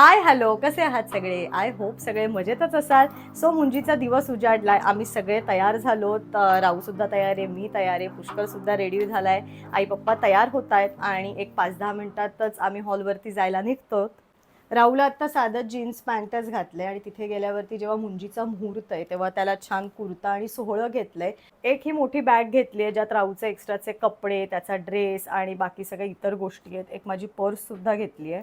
Hi hello. कसे आहात सगळे? आय होप सगळे मजेतच असाल. सो मुंजीचा दिवस उजाडलाय. आम्ही सगळे तयार झालो. राहू सुद्धा तयार आहे. मी तयार आहे. पुष्कळसुद्धा सुद्धा रेडी झालाय. आई पप्पा तयार होत आहेत. आणि एक पाच दहा मिनटातच आम्ही हॉलवरती जायला निघतो. राहूला आत्ता साधं जीन्स पॅन्टच घातलंय. आणि तिथे गेल्यावरती जेव्हा मुंजीचा मुहूर्त आहे तेव्हा त्याला छान कुर्ता आणि सोहळं घेतलंय. एक ही मोठी बॅग घेतली आहे ज्यात राहूचे एक्स्ट्राचे कपडे त्याचा ड्रेस आणि बाकी सगळ्या इतर गोष्टी आहेत. एक माझी पर्स सुद्धा घेतली आहे.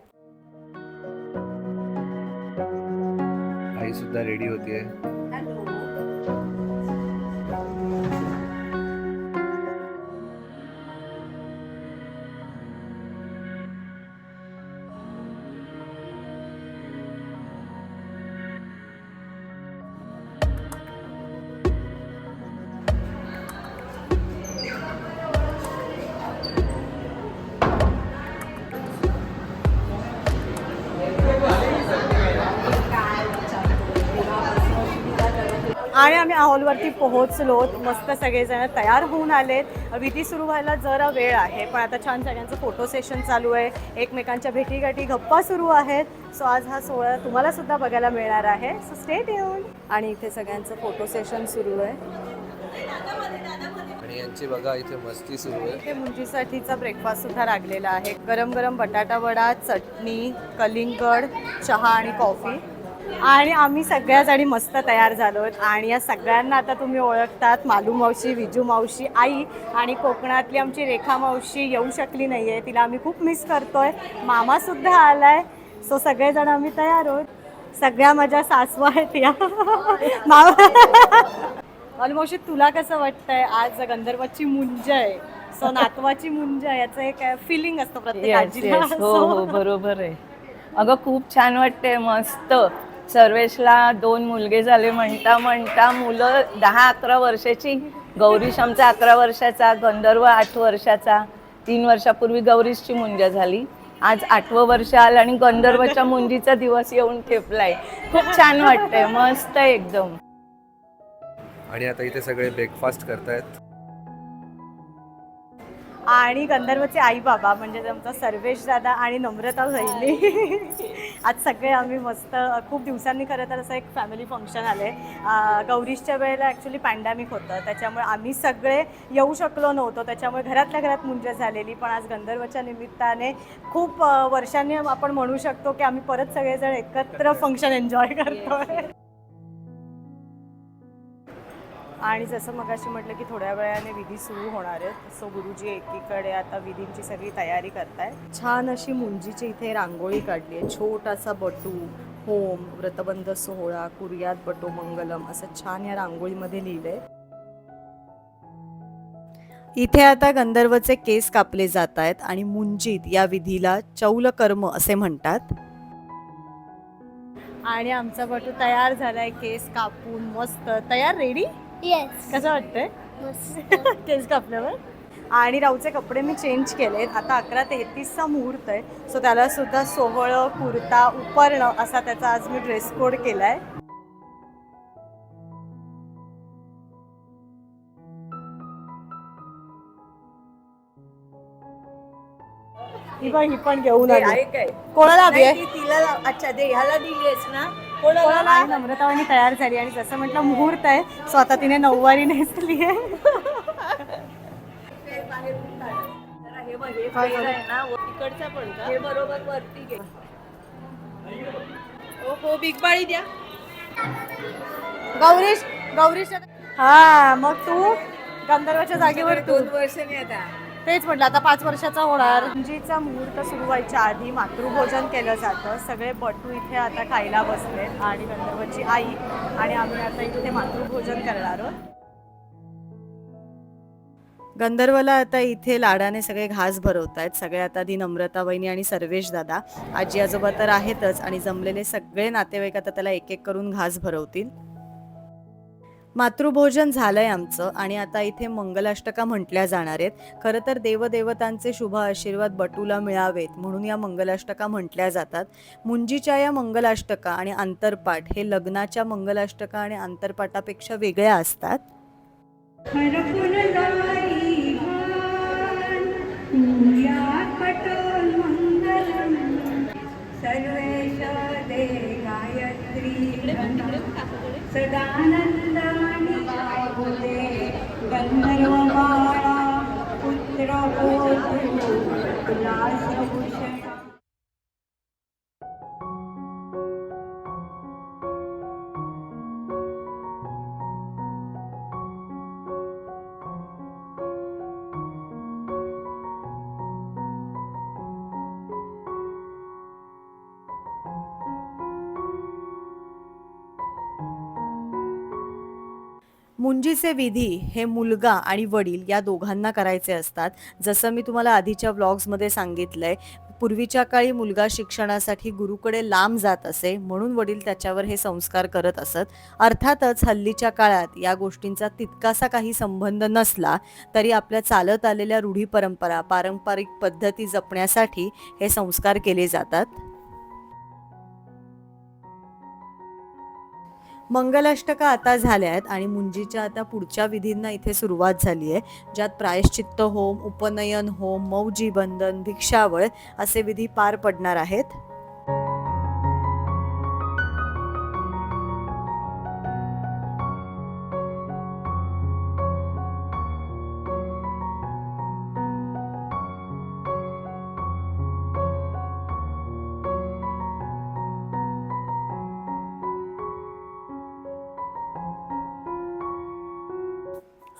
सुद्धा रेडी होतीये. आहे आम्ही हॉलवरती पोहोचलो मस्त सगळेजण तयार होऊन आलेत. विधी सुरू व्हायला जरा वेळ आहे पण आता छान सगळ्यांचं फोटो सेशन चालू आहे. एकमेकांच्या भेटीगाठी गप्पा सुरू आहेत. सो आज हा सोहळा तुम्हाला सुद्धा बघायला मिळणार आहे. सो स्टेट येऊन आणि इथे सगळ्यांचं फोटो सेशन सुरू आहे. आणि यांची बघा इथे मस्ती सुरू आहे. इथे मुंजीसाठीचा ब्रेकफास्ट सुद्धा लागलेला आहे. गरम गरम बटाटा वडा चटणी कलिंगड चहा आणि कॉफी आणि आम्ही सगळ्या जणी मस्त तयार झालो आणि या सगळ्यांना आता तुम्ही ओळखतात मालू मावशी विजू मावशी आई आणि कोकणातली आमची रेखा मावशी येऊ शकली नाही आहे तिला आम्ही खूप मिस करतोय. मामा सुद्धा आलाय. सो सगळेजण आम्ही तयार आहोत. सगळ्या माझ्या सासवा आहेत या. मामा. मावशी तुला कसं वाटतंय? आज गंधर्वाची मुंज आहे. सो नातवाची मुंज आहे. याचं एक फिलिंग असतं प्रत्येक. हो हो. बरोबर आहे. अगं खूप छान वाटते मस्त. सर्वेशला दोन मुलगे झाले म्हणता म्हणता मुलं दहा अकरा वर्षाची. गौरीश शमचा अकरा वर्षाचा गंधर्व आठ वर्षाचा. तीन वर्षापूर्वी गौरीशची मुंजा झाली. आज आठवं वर्ष आलं आणि गंधर्वच्या मुंजीचा दिवस येऊन ठेपलाय. खूप छान वाटतंय मस्त आहे एकदम. आणि आता इथे सगळे ब्रेकफास्ट करतायत. आणि गंधर्वचे आई बाबा म्हणजे आमचा सर्वेश दादा आणि नम्रता बहिणी आज सगळे आम्ही मस्त खूप दिवसांनी खरं तर असं एक फॅमिली फंक्शन आले गौरीशच्या वेळेला ॲक्च्युली पॅन्डेमिक होतं त्याच्यामुळे आम्ही सगळे येऊ शकलो नव्हतो त्याच्यामुळे घरातल्या घरात मुंज झालेली. पण आज गंधर्वच्या निमित्ताने खूप वर्षांनी आपण म्हणू शकतो की आम्ही परत सगळेजण एकत्र फंक्शन एन्जॉय करतोय. आणि जसं मगाशी म्हटलं की थोड्या वेळाने विधी सुरू होणार आहेत सो गुरुजी एकीकडे आता विधींची सगळी तयारी करताय छान अशी मुंजीची इथे रांगोळी काढली आहे छोटासा बटू होम व्रतबंध सोहळा कुर्यात बटो मंगलम असं छान या रांगोळीमध्ये लिहिलंय. इथे आता गंधर्वचे केस कापले जात आहेत आणि मुंजीत या विधीला चौलकर्म असे म्हणतात. आणि आमचा बटू तयार झालाय केस कापून मस्त तयार रेडी येस कसं वाटतंय? केस कापल्यावर? आणि राऊचे कपडे मी चेंज केलेत. आता अकरा तेहतीसचा मुहूर्त आहे. सो त्याला सुद्धा सोहळं कुर्ता उपरणं असा त्याचा आज मी ड्रेस कोड केलाय. ही ही पण घेऊन आली. कोणाला हवी आहे? तिला अच्छा दे ह्याला दिलीस ना? कोणाला नम्रतावानी तयार झाली आणि जसं म्हटलं मुहूर्त आहे सो आता तिने नऊवारी नेसली आहे. गौरीश गौरीश हा मग तू गंधर्वाच्या जागेवर दोन वर्षांनी आता. तेच म्हटलं आता पाच वर्षाचा होणार. मुंजीचा मुहूर्त सुरू व्हायच्या आधी मातृभोजन केलं जातं. सगळे बटू इथे आता खायला बसले आणि गंधर्वाची आई आणि आम्ही आता इथे मातृभोजन करणार आहोत. गंधर्वला आता इथे लाडाने सगळे घास भरवत आहेत सगळे आता आधी नम्रता वहिनी आणि सर्वेश दादा. आजी आजोबा तर आहेतच आणि जमलेले सगळे नातेवाईक आता त्याला एक एक करून घास भरवतील. मातृभोजन झालंय आमचं आणि आता इथे मंगलाष्टका म्हटल्या जाणार आहेत. खरं तर देवदेवतांचे शुभ आशीर्वाद बटूला मिळावेत म्हणून या मंगलाष्टका म्हटल्या जातात. मुंजीच्या या मंगलाष्टका आणि आंतरपाठ हे लग्नाच्या मंगलाष्टका आणि आंतरपाठापेक्षा वेगळ्या असतात. सदानंद गंधर्व बाळा पुत्र मुंजीचे विधी हे मुलगा आणि वडील या दोघांना करायचे असतात. जसं मी तुम्हाला आधीच्या व्लॉग्समध्ये सांगितलंय पूर्वीच्या काळी मुलगा शिक्षणासाठी गुरुकडे लांब जात असे म्हणून वडील त्याच्यावर हे संस्कार करत असत. अर्थातच हल्लीच्या काळात या गोष्टींचा तितकासा काही संबंध नसला तरी आपल्या चालत आलेल्या रूढी परंपरा पारंपरिक पद्धती जपण्यासाठी हे संस्कार केले जातात. मंगलाष्टका आता झाल्या आहेत आणि मुंजीच्या आता पुढच्या विधींना इथे सुरुवात झाली आहे. ज्यात प्रायश्चित्त होम उपनयन होम मौजी बंधन भिक्षावळ असे विधी पार पडणार आहेत.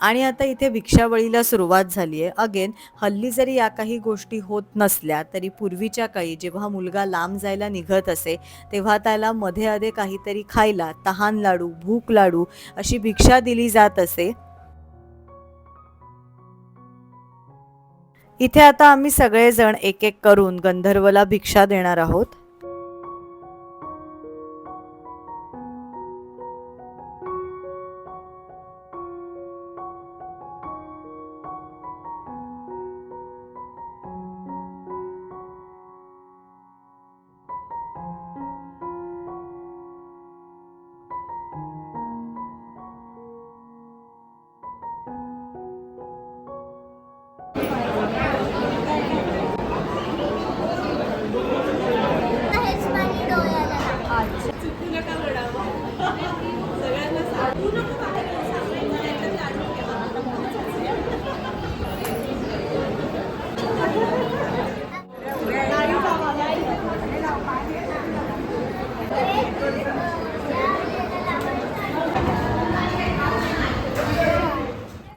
आणि आता इथे भिक्षावळीला सुरुवात झाली आहे. अगेन हल्ली जरी या काही गोष्टी होत नसल्या तरी पूर्वीच्या काळी जेव्हा मुलगा लांब जायला निघत असे तेव्हा त्याला मध्ये अधे काहीतरी खायला तहान लाडू भूक लाडू अशी भिक्षा दिली जात असे. इथे आता आम्ही सगळेजण एक एक करून गंधर्वला भिक्षा देणार आहोत.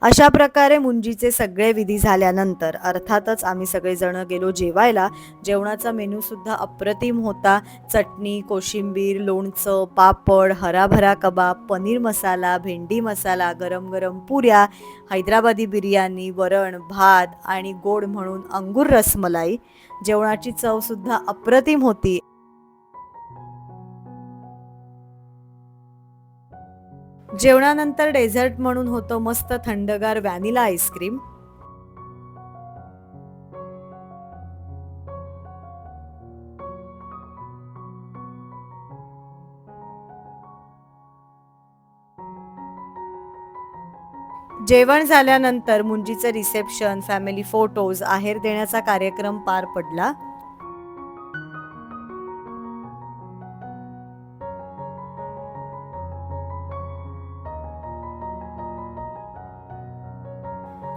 अशा प्रकारे मुंजीचे सगळे विधी झाल्यानंतर अर्थातच आम्ही सगळेजण गेलो जेवायला. जेवणाचा मेनूसुद्धा अप्रतिम होता. चटणी कोशिंबीर लोणचं पापड हराभरा कबाब पनीर मसाला भेंडी मसाला गरम गरम पुऱ्या हैदराबादी बिर्याणी वरण भात आणि गोड म्हणून अंगूर रसमलाई. जेवणाची चवसुद्धा अप्रतिम होती. जेवणानंतर डेझर्ट म्हणून होतं मस्त थंडगार व्हॅनिला आईस्क्रीम. जेवण झाल्यानंतर मुंजीचं रिसेप्शन फॅमिली फोटोज आहेर देण्याचा कार्यक्रम पार पडला.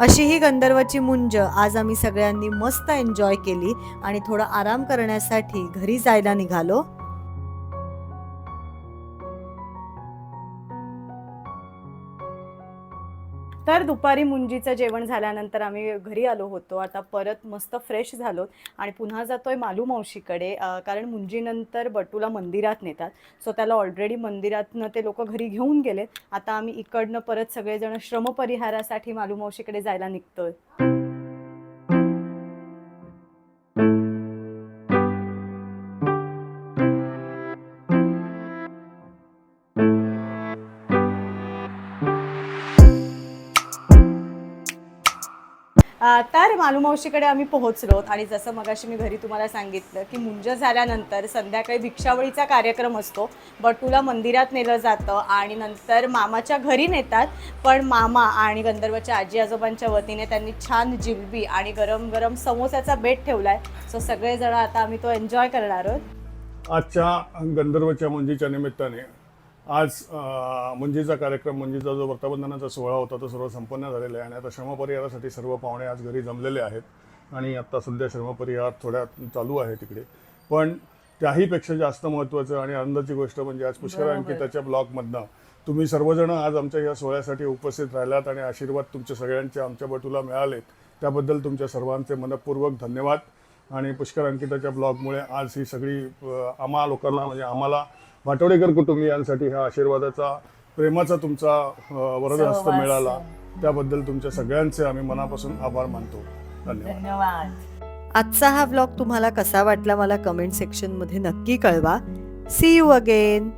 अशी ही गंधर्वाची मुंज आज आम्ही सगळ्यांनी मस्त एन्जॉय केली आणि थोडा आराम करण्यासाठी घरी जायला निघालो. तर दुपारी मुंजीचं जेवण झाल्यानंतर आम्ही घरी आलो होतो. आता परत मस्त फ्रेश झालो आणि पुन्हा जातोय मालू मावशीकडे कारण मुंजीनंतर बटूला मंदिरात नेतात. सो त्याला ऑलरेडी मंदिरातनं ते लोक घरी घेऊन गेले आता आम्ही इकडनं परत सगळेजण श्रमपरिहारासाठी मालू मावशीकडे जायला निघतोय. तर मालूमावशीकडे आम्ही पोहोचलो आणि जसं मगाशी मी घरी तुम्हाला सांगितलं की मुंज झाल्यानंतर संध्याकाळी भिक्षावळीचा कार्यक्रम असतो. बटूला मंदिरात नेलं जातं आणि नंतर मामाच्या घरी नेतात. पण मामा आणि गंधर्वच्या आजी आजोबांच्या वतीने त्यांनी छान जिलबी आणि गरम गरम समोसाचा बेट ठेवला आहे सो सगळेजण आता आम्ही तो एन्जॉय करणार आहोत. आजच्या गंधर्वच्या मुंजीच्या निमित्ताने आज मुंजीचा कार्यक्रम मुंजीचा जो व्रतबंधनाचा सोहळा होता तो सर्व संपन्न झालेला आहे आणि आता श्रमपरिहारासाठी सर्व पाहुणे आज घरी जमलेले आहेत. आणि आत्ता सध्या श्रमपरिहार थोड्या चालू आहे तिकडे. पण त्याहीपेक्षा जास्त महत्त्वाचं आणि आनंदाची गोष्ट म्हणजे आज पुष्कर अंकिताच्या ब्लॉगमधनं तुम्ही सर्वजण आज आमच्या या सोहळ्यासाठी उपस्थित राहिलात आणि आशीर्वाद तुमच्या सगळ्यांचे आमच्या बटूला मिळालेत. त्याबद्दल तुमच्या सर्वांचे मनपूर्वक धन्यवाद. आणि पुष्कर अंकिताच्या ब्लॉगमुळे आज ही सगळी आम्हा लोकांना म्हणजे आम्हाला भाटवडेकर कुटुंबियांसाठी हा आशीर्वादाचा प्रेमाचा तुमचा वरदहस्त. मिळाला. त्याबद्दल तुमच्या सगळ्यांचे आम्ही मनापासून आभार मानतो. धन्यवाद. आजचा हा व्लॉग तुम्हाला कसा वाटला मला कमेंट सेक्शनमध्ये नक्की कळवा. C you again